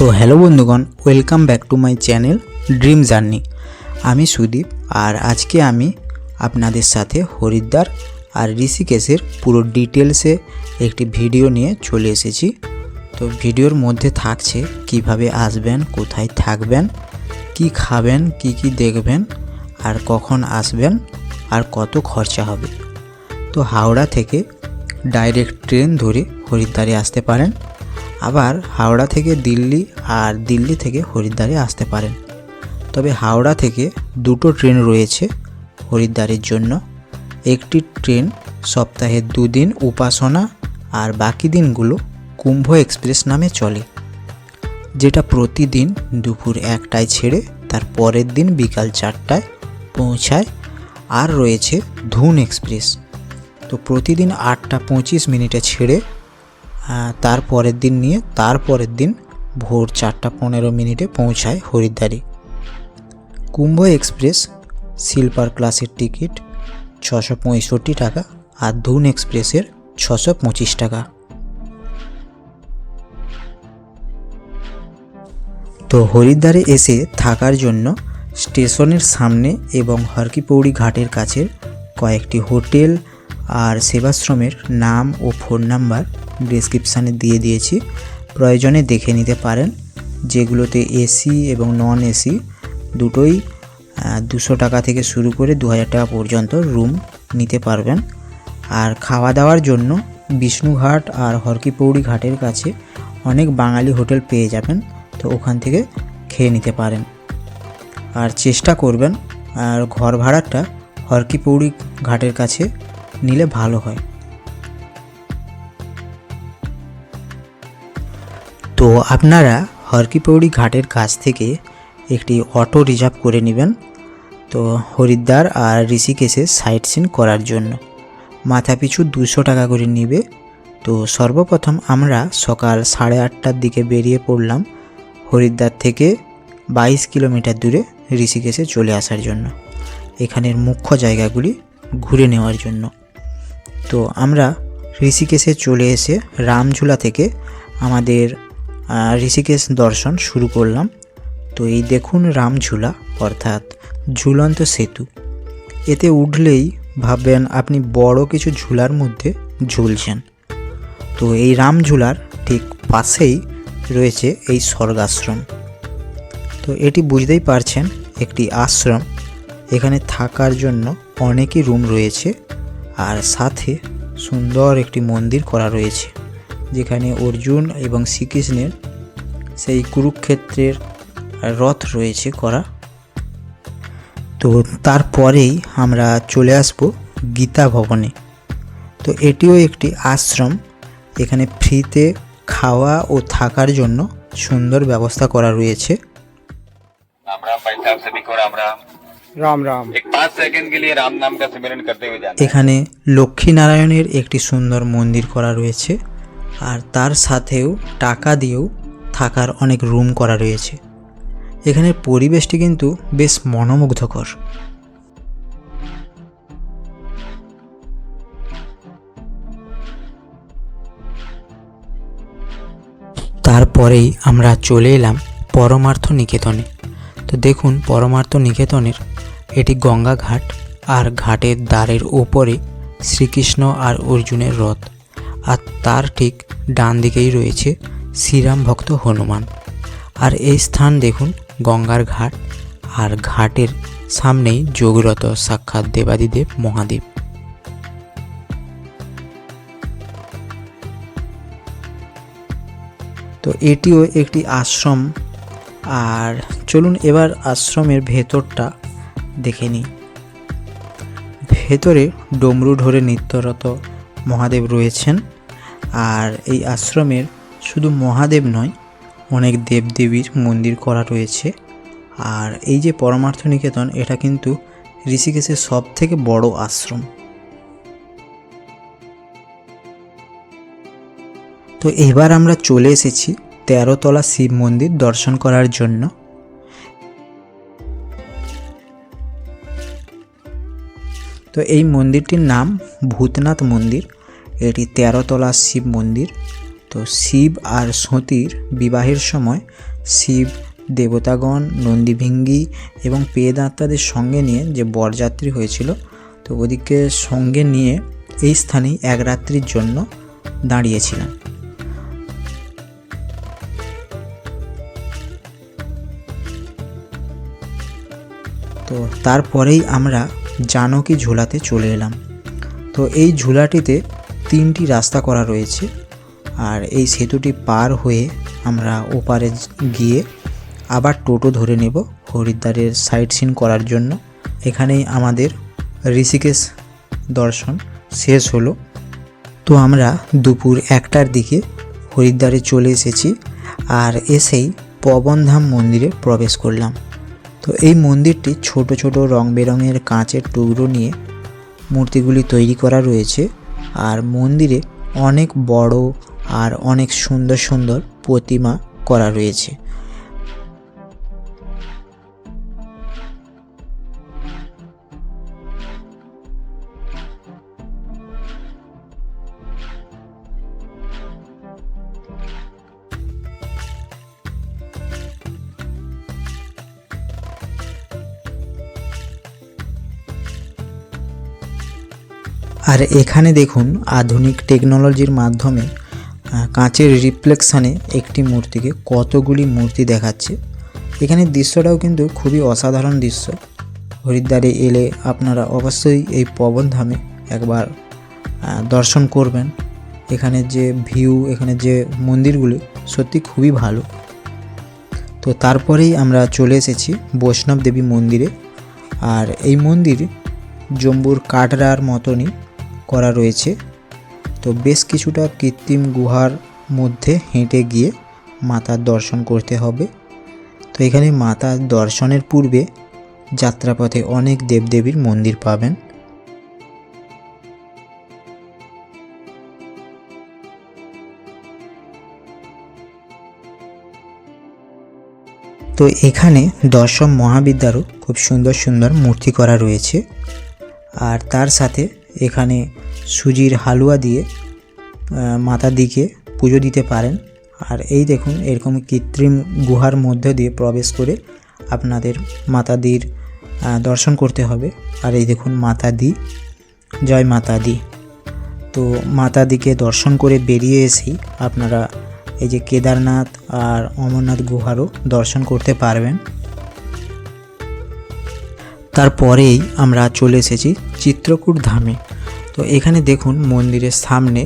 তো হ্যালো বন্ধুগণ welcome back to my channel dream journey আমি সুদীপ, আর আজকে আমি আপনাদের সাথে হরিদ্বার আর ঋষিকেশের পুরো ডিটেলসে একটি ভিডিও নিয়ে চলে এসেছি। তো ভিডিওর মধ্যে থাকছে কীভাবে আসবেন, কোথায় থাকবেন, কি খাবেন, কি কি দেখবেন, আর কখন আসবেন, আর কত খরচা হবে। তো হাওড়া থেকে ডাইরেক্ট ট্রেন ধরে হরিদ্বারে আসতে পারেন। আবার হাওড়া থেকে দিল্লি আর দিল্লি থেকে হরিদ্বারে আসতে পারেন। তবে হাওড়া থেকে দুটো ট্রেন রয়েছে হরিদ্বারের জন্য। একটি ট্রেন সপ্তাহে দুদিন উপাসনা আর বাকি দিনগুলো কুম্ভ এক্সপ্রেস নামে চলে, যেটা প্রতিদিন দুপুর একটায় ছেড়ে তার পরের দিন বিকাল চারটায় পৌঁছায় আর রয়েছে ধুন এক্সপ্রেস। তো প্রতিদিন আটটা পঁচিশ মিনিটে ছেড়ে তার পরের দিন নিয়ে, তার পরের দিন ভোর চারটা পনেরো মিনিটে পৌঁছায় হরিদ্বারে। কুম্ভ এক্সপ্রেস স্লিপার ক্লাসের টিকিট ছশো পঁয়ষট্টি টাকা আর ধুন এক্সপ্রেসের ছশো পঁচিশ টাকা। তো হরিদ্বারে এসে থাকার জন্য স্টেশনের সামনে এবং হরকিপৌড়ি ঘাটের কাছে কয়েকটি হোটেল আর সেবাশ্রমের নাম ও ফোন নাম্বার ডিসক্রিপশানে দিয়ে দিয়েছি। প্রয়োজনে দেখে নিতে পারেন, যেগুলোতে এসি এবং নন এসি দুটোই দুশো টাকা থেকে শুরু করে দু হাজার টাকা পর্যন্ত রুম নিতে পারবেন। আর খাওয়া দাওয়ার জন্য বিষ্ণুঘাট আর হরকিপৌড়ি ঘাটের কাছে অনেক বাঙালি হোটেল পেয়ে যাবেন, তো ওখান থেকে খেয়ে নিতে পারেন। আর চেষ্টা করবেন, আর ঘর ভাড়াটা হরকিপৌড়ি ঘাটের কাছে নিলে ভালো হয়। তো আপনারা হরকিপৌড়ি ঘাটের কাছ থেকে একটি অটো রিজার্ভ করে নেবেন। তো হরিদ্বার আর ঋষিকেশে সাইট সিন করার জন্য। মাথাপিছু দুশো টাকা করে নেবে। তো সর্বপ্রথম আমরা সকাল সাড়ে আটটার দিকে বেরিয়ে পড়লাম হরিদ্বার থেকে বাইশ কিলোমিটার দূরে ঋষিকেশে চলে আসার জন্য। এখানের মুখ্য জায়গাগুলি ঘুরে নেওয়ার জন্য। তো আমরা ঋষিকেশে চলে এসে রামঝুলা থেকে আমাদের ঋষিকেশ দর্শন শুরু করলাম। তো এই দেখুন রামঝুলা, অর্থাৎ ঝুলন্ত সেতু। এতে উঠলেই ভাববেন আপনি বড় কিছু ঝুলার মধ্যে ঝুলছেন। তো এই রামঝুলার ঠিক পাশেই রয়েছে এই স্বর্গাশ্রম। তো এটি বুঝতেই পারছেন, একটি আশ্রম। এখানে থাকার জন্য অনেকই রুম রয়েছে। আর সাথে সুন্দর একটি মন্দির করা রয়েছে, যেখানে অর্জুন এবং শ্রীকৃষ্ণের সেই কুরুক্ষেত্রের রথ রয়েছে করা। তো তারপরেই আমরা চলে আসব গীতা ভবনে। তো এটিও একটি আশ্রম, এখানে ফ্রিতে খাওয়া ও থাকার জন্য সুন্দর ব্যবস্থা করা রয়েছে। राम রাম রাম। এখানে লক্ষ্মীনারায়ণের একটি সুন্দর মন্দির করা রয়েছে আর তার সাথেও টাকা দিয়েও থাকার অনেক রুম করা রয়েছে। এখানের পরিবেশটি কিন্তু বেশ মনোমুগ্ধকর। তারপরেই আমরা চলে এলাম পরমার্থ নিকেতনে। তো দেখুন পরমার্থ নিকেতনের এটি গঙ্গা ঘাট আর ঘাটের দ্বারের ওপরে শ্রীকৃষ্ণ আর অর্জুনের রথ। আর তার ঠিক ডান দিকেই রয়েছে শ্রীরাম ভক্ত হনুমান। আর এই স্থান দেখুন গঙ্গার ঘাট আর ঘাটের সামনেই যোগরত সাক্ষাৎ দেবাদিদেব মহাদেব। তো এটিও একটি আশ্রম আর চলুন এবার আশ্রমের ভেতরটা দেখে নিই। ভেতরে ডমরু ঢোরে নিত্যরত মহাদেব রয়েছেন আর এই আশ্রমের শুধু মহাদেব নয়, অনেক দেবদেবীর মন্দির করা রয়েছে। আর এই যে পরমার্থ নিকেতন এটা কিন্তু ঋষিকেশের সব থেকে বড় আশ্রম। তো এবার আমরা চলে এসেছি তেরোতলা শিব মন্দির দর্শন করার জন্য। তো এই মন্দিরটির নাম ভূতনাথ মন্দির। এটি তেরোতলা শিব মন্দির। তো শিব আর সতীর বিবাহের সময় শিব, দেবতাগণ, নন্দীভিঙ্গি এবং পেদাত্মাদের সঙ্গে নিয়ে যে বরযাত্রী হয়েছিল, তো ওদিকে সঙ্গে নিয়ে এই স্থানেই এক রাত্রির জন্য দাঁড়িয়েছিলেন। তো তারপরেই আমরা জানকী ঝোলাতে চলে এলাম। তো এই ঝোলাটিতে তিনটি রাস্তা করা রয়েছে আর এই সেতুটি পার হয়ে আমরা ওপারে গিয়ে আবার টোটো ধরে নেব হরিদ্বারের সাইট সিন করার জন্য। এখানেই আমাদের ঋষিকেশ দর্শন শেষ হলো। তো আমরা দুপুর একটার দিকে হরিদ্বারে চলে এসেছি আর এসেই পবনধাম মন্দিরে প্রবেশ করলাম। তো এই মন্দিরটি ছোট ছোট রং বেরঙের কাঁচের টুকরো নিয়ে মূর্তিগুলি তৈরি করা রয়েছে। আর মন্দিরে অনেক বড় আর অনেক সুন্দর সুন্দর প্রতিমা করা রয়েছে। আর এখানে দেখুন আধুনিক টেকনোলজির মাধ্যমে কাঁচের রিফ্লেকশানে একটি মূর্তিকে কতগুলি মূর্তি দেখাচ্ছে। এখানে দৃশ্যটাও কিন্তু খুবই অসাধারণ দৃশ্য। হরিদ্বারে এলে আপনারা অবশ্যই এই পবনধামে একবার দর্শন করবেন। এখানে যে ভিউ এখানে যে মন্দিরগুলি সত্যি খুবই ভালো। তো তারপরেই আমরা চলে এসেছি বৈষ্ণব দেবী মন্দিরে। আর এই মন্দির জম্বুর কাটরার মতনই করা রয়েছে। তো বেশ কিছুটা কৃত্রিম গুহার মধ্যে হেঁটে গিয়ে মাতার দর্শন করতে হবে। তো এখানে মাতার দর্শনের পূর্বে যাত্রাপথে অনেক দেবদেবীর মন্দির পাবেন। তো এখানে দশম মহাবিদ্যারও খুব সুন্দর সুন্দর মূর্তি করা রয়েছে। আর তার সাথে এখানে সুজির হালুয়া দিয়ে মাতার দিকে পুজো দিতে পারেন। আর এই দেখুন, এরকম কৃত্রিম গুহার মধ্যে দিয়ে প্রবেশ করে আপনাদের মাতাদির দর্শন করতে হবে। আর এই দেখুন মাতা দি জয় মাতা দি তো মাতা দিকে দর্শন করে বেরিয়ে এসেই আপনারা এই যে কেদারনাথ আর অমরনাথ গুহারও দর্শন করতে পারবেন। তারপরেই আমরা চলে এসেছি চিত্রকূট ধামে। তো এখানে দেখুন মন্দিরের সামনে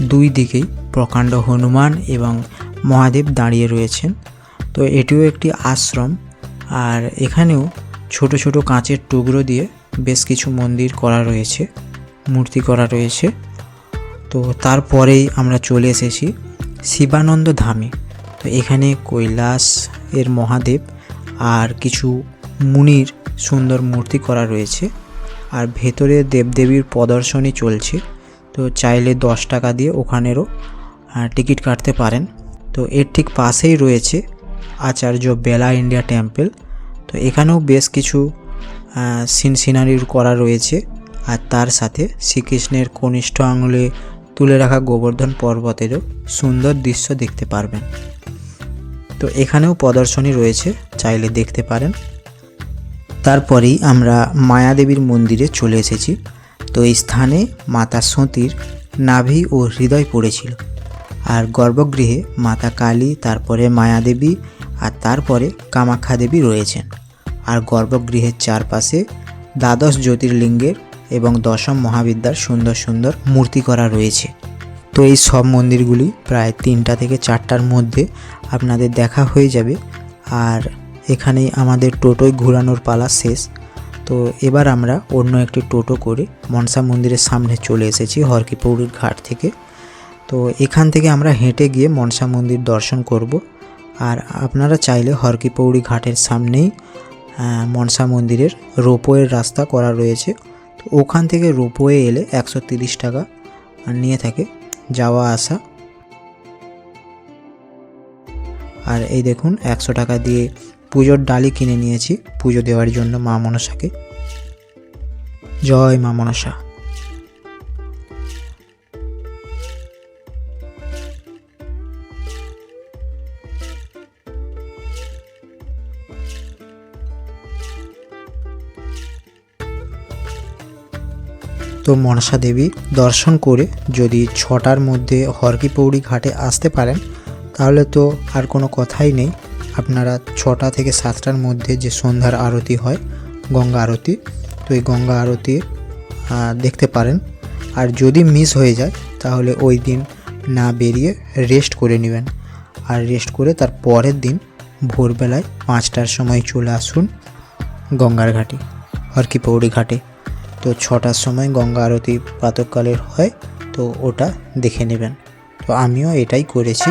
দুই দিকেই প্রকাণ্ড হনুমান এবং মহাদেব দাঁড়িয়ে রয়েছেন। তো এটিও একটি আশ্রম আর এখানেও ছোট ছোট কাঁচের টুকরো দিয়ে বেশ কিছু মন্দির করা রয়েছে, মূর্তি করা রয়েছে। তো তারপরেই আমরা চলে এসেছি শিবানন্দ ধামে। তো এখানে কৈলাস এর মহাদেব আর কিছু মুনির সুন্দর মূর্তি করা রয়েছে। আর ভেতরে দেবদেবীর প্রদর্শনী চলছে। তো চাইলে দশ টাকা দিয়ে ওখানেরও টিকিট কাটতে পারেন। তো এর ঠিক পাশেই রয়েছে আচার্য বেলা ইন্ডিয়া টেম্পল। তো এখানেও বেশ কিছু সিন সিনারির করা রয়েছে। আর তার সাথে শ্রীকৃষ্ণের কনিষ্ঠ আঙুলে তুলে রাখা গোবর্ধন পর্বতেরও সুন্দর দৃশ্য দেখতে পারবেন। তো এখানেও প্রদর্শনী রয়েছে, চাইলে দেখতে পারেন। তারপরেই আমরা মায়াদেবীর মন্দিরে চলে এসেছি। তো এই স্থানে মাতা সতীর নাভি ও হৃদয় পড়েছিল। আর গর্ভগৃহে মাতা কালী, তারপরে মায়াদেবী আর তারপরে কামাখ্যা দেবী রয়েছেন। আর গর্ভগৃহের চারপাশে দ্বাদশ জ্যোতির্লিঙ্গের এবং দশম মহাবিদ্যার সুন্দর সুন্দর মূর্তি করা রয়েছে। তো এই সব মন্দিরগুলি প্রায় তিনটা থেকে চারটার মধ্যে আপনাদের দেখা হয়ে যাবে। আর এখানেই আমাদের টোটোয় ঘোরানোর পালা শেষ। তো এবার আমরা অন্য একটি টোটো করে মনসা মন্দিরের সামনে চলে এসেছি হরকিপৌড়ির ঘাট থেকে। তো এখান থেকে আমরা হেঁটে গিয়ে মনসা মন্দির দর্শন করব। আর আপনারা চাইলে হরকিপৌড়ি ঘাটের সামনেই মনসা মন্দিরের রোপওয়ের রাস্তা করা রয়েছে। তো ওখান থেকে রোপওয়ে এলে একশো টাকা নিয়ে থাকে যাওয়া আসা। আর এই দেখুন, একশো টাকা দিয়ে পুজোর ডালি কিনে নিয়েছি পুজো দেওয়ার জন্য মা মনসাকে। জয় মা মনসা। তো মনসা দেবী দর্শন করে যদি ছটার মধ্যে হরকিপৌড়ি ঘাটে আসতে পারেন, তাহলে তো আর কোনো কথাই নেই। আপনারা ছটা থেকে সাতটার মধ্যে যে সন্ধ্যার আরতি হয়, গঙ্গা আরতি, তো এই গঙ্গা আরতি দেখতে পারেন। আর যদি মিস হয়ে যায়, তাহলে ওই দিন না বেরিয়ে রেস্ট করে নেবেন। আর রেস্ট করে তার পরের দিন ভোরবেলায় পাঁচটার সময় চলে আসুন গঙ্গার ঘাটে হরকি পৌড়ি ঘাটে। তো ছটার সময় গঙ্গা আরতি প্রাতকালের হয়, তো ওটা দেখে নেবেন। তো আমিও এটাই করেছি।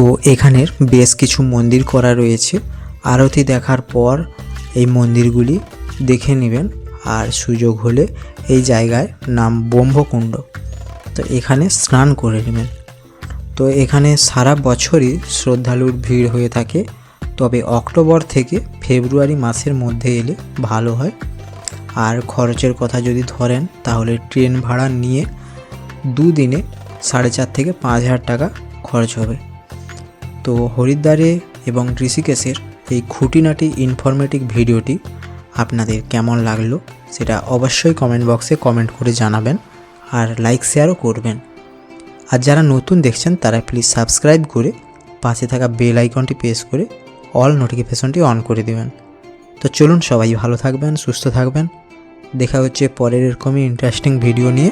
তো এখানের বেশ কিছু মন্দির করা রয়েছে। আরতি দেখার পর এই মন্দিরগুলি দেখে নেবেন। আর সুযোগ হলে এই জায়গায় নাম ব্রহ্মকুণ্ড। তো এখানে স্নান করে নেবেন। তো এখানে সারা বছরই শ্রদ্ধালুর ভিড় হয়ে থাকে। তবে অক্টোবর থেকে ফেব্রুয়ারি মাসের মধ্যে এলে ভালো হয়। আর খরচের কথা যদি ধরেন, তাহলে ট্রেন ভাড়া নিয়ে দুদিনে সাড়ে চার থেকে পাঁচ হাজার টাকা খরচ হবে। তো হরিদ্বারে এবং ঋষিকেশের এই খুঁটিনাটি ইনফরমেটিভ ভিডিওটি আপনাদের কেমন লাগল সেটা অবশ্যই কমেন্ট বক্সে কমেন্ট করে জানাবেন আর লাইক শেয়ারও করবেন। আর যারা নতুন দেখছেন তারা প্লিজ সাবস্ক্রাইব করে পাশে থাকা বেল আইকনটি প্রেস করে অল নোটিফিকেশনটি অন করে দেবেন। তো চলুন সবাই ভালো থাকবেন, সুস্থ থাকবেন। দেখা হচ্ছে পরের এরকমই ইন্টারেস্টিং ভিডিও নিয়ে।